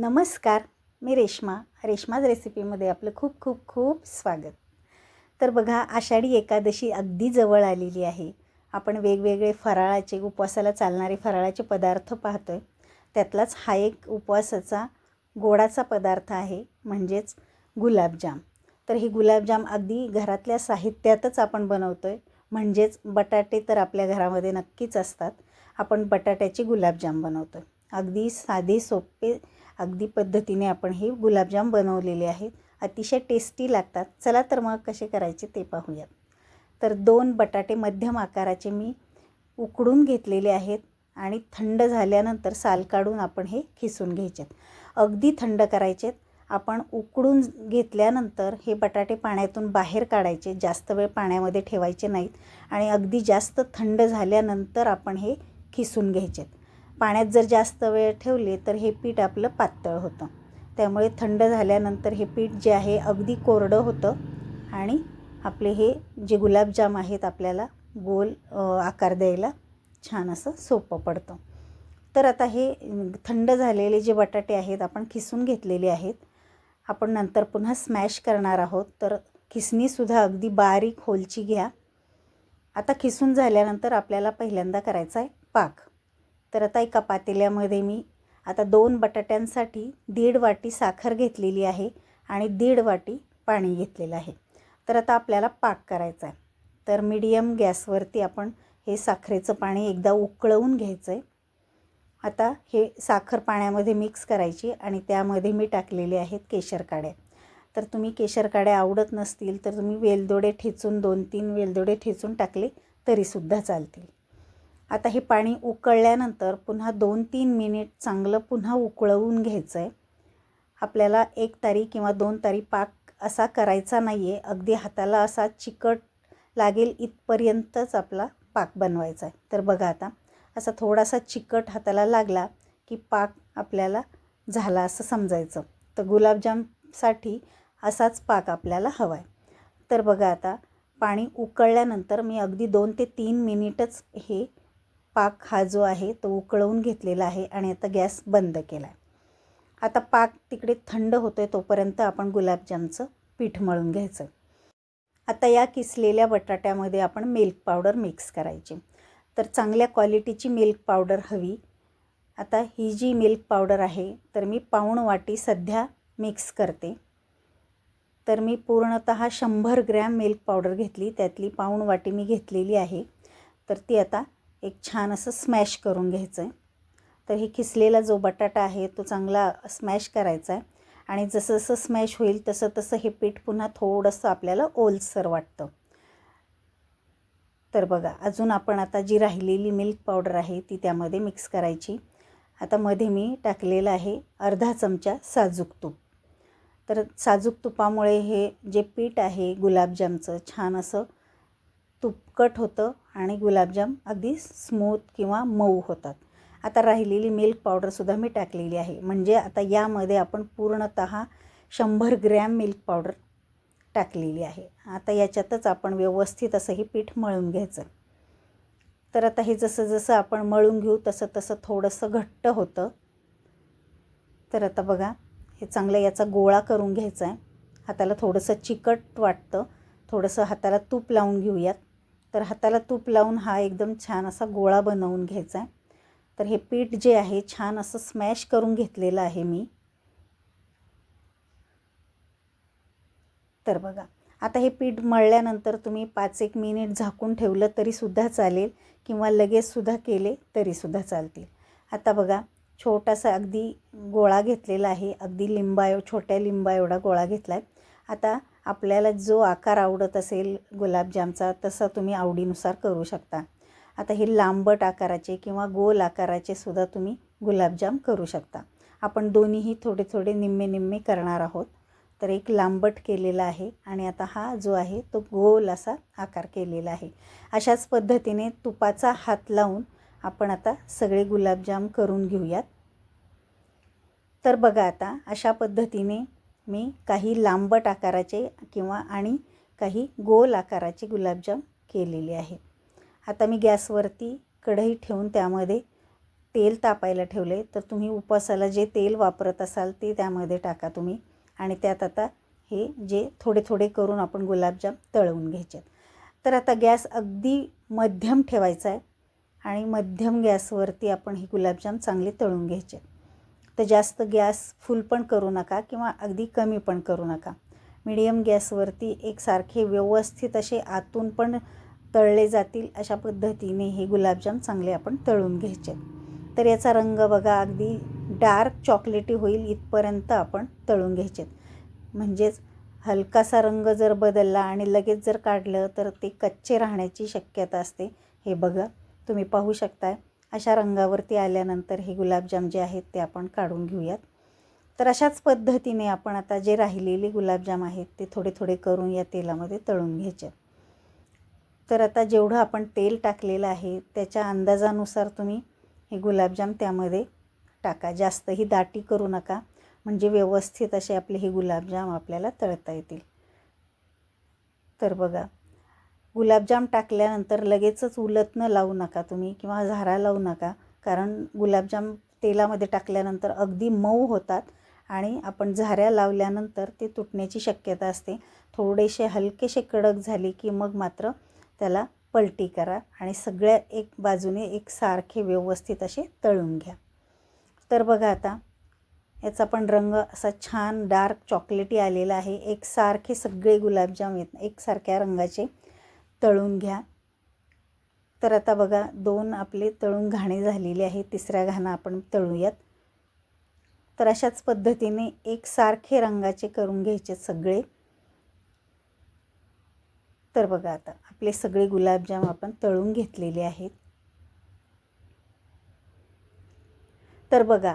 नमस्कार मी रेश्मा. रेश्माज रेसिपीमध्ये आपलं खूप खूप खूप स्वागत. तर बघा आषाढी एकादशी अगदी जवळ आलेली आहे. आपण वेगवेगळे फराळाचे उपवासाला चालणारे फराळाचे पदार्थ पाहतो आहे त्यातलाच हा एक उपवासाचा गोडाचा पदार्थ आहे म्हणजेच गुलाबजाम. तर हे गुलाबजाम अगदी घरातल्या साहित्यातच आपण बनवतो आहे म्हणजेच बटाटे तर आपल्या घरामध्ये नक्कीच असतात. आपण बटाट्याचे गुलाबजाम बनवतो अगदी साधे सोपे अगदी पद्धतीने आपण हे गुलाबजाम बनवलेले आहेत. अतिशय टेस्टी लागतात. चला तर मग कसे करायचे ते पाहूयात. तर दोन बटाटे मध्यम आकाराचे मी उकडून घेतलेले आहेत आणि थंड झाल्यानंतर साल काढून आपण हे खिसून घ्यायचे अगदी थंड करायचेत. आपण उकडून घेतल्यानंतर हे बटाटे पाण्यातून बाहेर काढायचे. जास्त वेळ पाण्यामध्ये ठेवायचे नाहीत. आणि अगदी जास्त थंड झाल्यानंतर आपण हे खिसून घ्यायचेत. पाण्यात जर जास्त वेळ ठेवले तर हे पीठ आपलं पातळ होतं. त्यामुळे थंड झाल्यानंतर हे पीठ जे आहे अगदी कोरडं होतं आणि आपले हे जे गुलाबजाम आहेत आपल्याला गोल आकार द्यायला छान असं सोपं पडतं. तर आता हे थंड झालेले जे बटाटे आहेत आपण खिसून घेतलेले आहेत. आपण नंतर पुन्हा स्मॅश करणार आहोत. तर खिसणीसुद्धा अगदी बारीक होलची घ्या. आता खिसून झाल्यानंतर आपल्याला पहिल्यांदा करायचा आहे पाक. तर आता एका पातेल्यामध्ये मी आता दोन बटाट्यांसाठी दीड वाटी साखर घेतलेली आहे आणि दीड वाटी पाणी घेतलेलं आहे. तर आता आपल्याला पाक करायचा आहे. तर मीडियम गॅसवरती आपण हे साखरेचं पाणी एकदा उकळवून घ्यायचं आहे आता हे साखर पाण्यामध्ये मिक्स करायची आणि त्यामध्ये मी टाकलेले आहेत केशर काड्या. तर तुम्ही केशर काड्या आवडत नसतील तर तुम्ही वेलदोडे ठेचून दोन तीन वेलदोडे ठेचून टाकले तरीसुद्धा चालतील. आता हे पाणी उकळल्यानंतर पुन्हा दोन तीन मिनिट चांगलं पुन्हा उकळवून घ्यायचं आहे आपल्याला एक तारी किंवा दोन तारी पाक असा करायचा नाही आहे अगदी हाताला असा चिकट लागेल इथपर्यंतच आपला पाक बनवायचा आहे तर बघा आता असा थोडासा चिकट हाताला लागला की पाक आपल्याला झाला असं समजायचं. तर गुलाबजामसाठी असाच पाक आपल्याला हवा आहे तर बघा आता पाणी उकळल्यानंतर मी अगदी दोन ते तीन मिनिटच हे पाक हा जो आहे तो उकळवून घेतलेला आहे आणि आता गॅस बंद केला आहे आता पाक तिकडे थंड होतो आहे तोपर्यंत आपण गुलाबजामचं पीठ मळून घ्यायचं. आता या किसलेल्या बटाट्यामध्ये आपण मिल्क पावडर मिक्स करायची. तर चांगल्या क्वालिटीची मिल्क पावडर हवी. आता ही जी मिल्क पावडर आहे तर मी पाऊण वाटी सध्या मिक्स करते. तर मी पूर्णत शंभर ग्रॅम मिल्क पावडर घेतली. त्यातली पाऊण वाटी मी घेतलेली आहे. तर ती आता एक छान असं स्मॅश करून घ्यायचं आहे. तर हे खिसलेला जो बटाटा आहे तो चांगला स्मॅश करायचा आहे. आणि जसं जसं स्मॅश होईल तसं तसं हे पीठ पुन्हा थोडंसं आपल्याला ओलसर वाटतं. तर बघा अजून आपण आता जी राहिलेली मिल्क पावडर आहे ती त्यामध्ये मिक्स करायची. आता मध्ये मी टाकलेलं आहे अर्धा चमचा साजूक तूप. तर साजूक तुपामुळे हे जे पीठ आहे गुलाबजामचं छान असं तुपकट होतं आणि गुलाबजाम अगदी स्मूथ किंवा मऊ होतात. आता राहिलेली मिल्क पावडरसुद्धा मी टाकलेली आहे. म्हणजे आता यामध्ये आपण पूर्णत शंभर ग्रॅम मिल्क पावडर टाकलेली आहे. आता याच्यातच आपण व्यवस्थित असं हे पीठ मळून घ्यायचं. तर आता हे जसं जसं आपण मळून घेऊ तसं तसं थोडंसं घट्ट होतं. तर आता बघा हे चांगलं याचा गोळा करून घ्यायचा आहे. हाताला थोडंसं चिकट वाटतं. थोडंसं हाताला तूप लावून घेऊयात. तर हाताला तूप लावून हा एकदम छान असा गोळा बनवून घ्यायचा आहे. तर हे पीठ जे आहे छान असं स्मॅश करून घेतलेलं आहे मी. तर बघा आता हे पीठ मळल्यानंतर तुम्ही पाच एक मिनिट झाकून ठेवलं तरीसुद्धा चालेल किंवा लगेचसुद्धा केले तरीसुद्धा चालतील. आता बघा छोटासा अगदी गोळा घेतलेला आहे अगदी लिंबा छोट्या लिंबा एवढा गोळा घेतला आहे आता आपल्याला जो आकार आवडत असेल गुलाबजामचा तसा तुम्ही आवडीनुसार करू शकता. आता हे लांबट आकाराचे किंवा गोल आकाराचे सुद्धा तुम्ही गुलाबजाम करू शकता. आपण दोन्हीही थोडे थोडे निम्मे निम्मे करणार आहोत. तर एक लांबट केलेला आहे आणि आता हा जो आहे तो गोल असा आकार केलेला आहे. अशाच पद्धतीने तुपाचा हात लावून आपण आता सगळे गुलाबजाम करून घेऊयात. तर बघा आता अशा पद्धतीने मी काही लांबट आकाराचे किंवा आणि काही गोल आकाराचे गुलाबजाम केलेले आहे. आता मी गॅसवरती कढई ठेवून त्यामध्ये तेल तापायला ठेवले. तर तुम्ही उपवासाला जे तेल वापरत असाल ते त्यामध्ये टाका तुम्ही. आणि त्यात आता हे जे थोडे थोडे करून आपण गुलाबजाम तळवून घ्यायचे. तर आता गॅस अगदी मध्यम ठेवायचा आहे. आणि मध्यम गॅसवरती आपण हे गुलाबजाम चांगले तळून घ्यायचे. तर जास्त गॅस फुल पण करू नका किंवा अगदी कमी पण करू नका. मिडियम गॅसवरती एकसारखे व्यवस्थित असे आतून पण तळले जातील अशा पद्धतीने हे गुलाबजाम चांगले आपण तळून घ्यायचे. तर याचा रंग बघा अगदी डार्क चॉकलेटी होईल इथपर्यंत आपण तळून घ्यायचे. म्हणजेच हलकासा रंग जर बदलला आणि लगेच जर काढलं तर ते कच्चे राहण्याची शक्यता असते. हे बघा तुम्ही पाहू शकताय. अशा रंगावरती आल्यानंतर हे गुलाबजाम जे आहेत ते आपण काढून घेऊयात. तर अशाच पद्धतीने आपण आता जे राहिलेले गुलाबजाम आहेत ते थोडे थोडे करून या तेलामध्ये तळून घ्यायचे. तर आता जेवढं आपण तेल टाकलेलं आहे त्याच्या अंदाजानुसार तुम्ही हे गुलाबजाम त्यामध्ये टाका. जास्तही दाटी करू नका म्हणजे व्यवस्थित असे आपले हे गुलाबजाम आपल्याला तळता येतील. तर बघा गुलाबजाम टाकल्यानंतर लगेचच उलटणं लावू नका तुम्ही किंवा झारा लावू नका. कारण गुलाबजाम तेलामध्ये टाकल्यानंतर अगदी मऊ होतात आणि आपण झाऱ्या लावल्यानंतर ते तुटण्याची शक्यता असते. थोडेसे हलकेसे कडक झाले की मग मात्र त्याला पलटी करा आणि सगळ्या एक बाजूने एक सारखे व्यवस्थित असे तळून घ्या. तर बघा आता याचा पण रंग असा छान डार्क चॉकलेटी आलेला आहे. एकसारखे सगळे गुलाबजाम येत एकसारख्या रंगाचे. तळून घ्या. तर आता बघा दोन आपले तळून घाणे झालेले आहे तिसऱ्या घाणा आपण तळूयात. तर अशाच पद्धतीने एकसारखे रंगाचे करून घ्यायचे सगळे. तर बघा आता आपले सगळे गुलाबजाम आपण तळून घेतलेले आहेत. तर बघा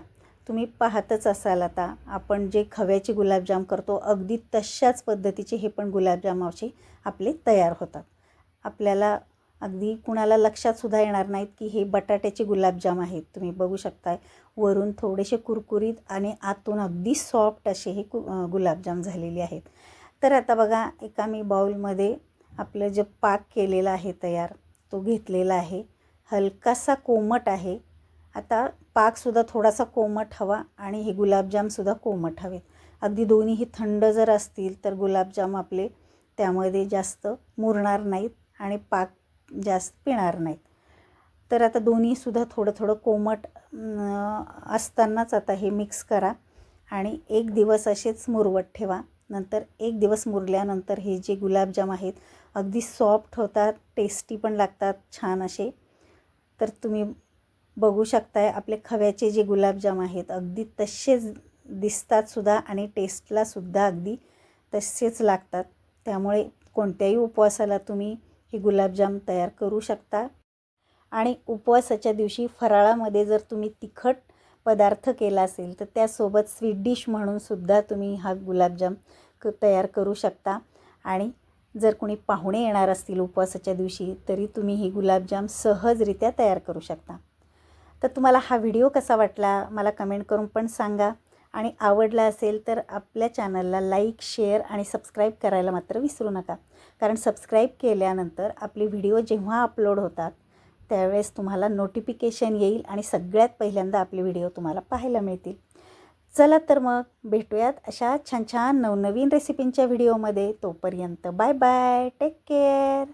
तुम्ही पाहतच असाल आता आपण जे खव्याचे गुलाबजाम करतो अगदी तशाच पद्धतीचे हे पण गुलाबजामाचे आपले तयार होतात. आपल्याला अगदी कुणाला लक्षातसुद्धा येणार नाहीत की हे बटाट्याचे गुलाबजाम आहेत. तुम्ही बघू शकताय वरून थोडेसे कुरकुरीत आणि आतून अगदी सॉफ्ट असे हे कु गुलाबजाम झालेले आहेत. तर आता बघा एका मी बाऊलमध्ये आपलं जे पाक केलेला आहे तयार तो घेतलेला आहे. हलकासा कोमट आहे. आता पाकसुद्धा थोडासा कोमट हवा आणि हे गुलाबजामसुद्धा कोमट हवेत अगदी दोन्हीही थंड जर असतील तर गुलाबजाम आपले त्यामध्ये जास्त मुरणार नाहीत. आणि पाक जास्त पिणार नाहीत. तर आता दोन्हीसुद्धा थोडं थोडं कोमट असतानाच आता हे मिक्स करा आणि एक दिवस असेच मुरवत ठेवा. नंतर एक दिवस मुरल्यानंतर हे जे गुलाबजाम आहेत अगदी सॉफ्ट होतात टेस्टी पण लागतात छान असे. तर तुम्ही बघू शकताय आपले खव्याचे जे गुलाबजाम आहेत अगदी तसेच दिसतातसुद्धा आणि टेस्टलासुद्धा अगदी तसेच लागतात. त्यामुळे कोणत्याही उपवासाला तुम्ही हे गुलाबजाम तयार करू शकता. आणि उपवासाच्या दिवशी फराळामध्ये जर तुम्ही तिखट पदार्थ केला असेल तर त्यासोबत स्वीट डिश म्हणूनसुद्धा तुम्ही हा गुलाबजाम क तयार करू शकता. आणि जर कोणी पाहुणे येणार असतील उपवासाच्या दिवशी तरी तुम्ही ही गुलाबजाम सहजरित्या तयार करू शकता. तर तुम्हाला हा व्हिडिओ कसा वाटला मला कमेंट करून पण सांगा. आणि आवडला असेल तर आपल्या चॅनलला लाईक शेअर आणि सबस्क्राईब करायला मात्र विसरू नका. कारण सबस्क्राईब केल्यानंतर आपले व्हिडिओ जेव्हा अपलोड होतात त्यावेळेस तुम्हाला नोटिफिकेशन येईल आणि सगळ्यात पहिल्यांदा आपले व्हिडिओ तुम्हाला पाहायला मिळतील. चला तर मग भेटूयात अशा छान छान नवनवीन रेसिपींच्या व्हिडिओमध्ये तोपर्यंत बाय बाय टेक केअर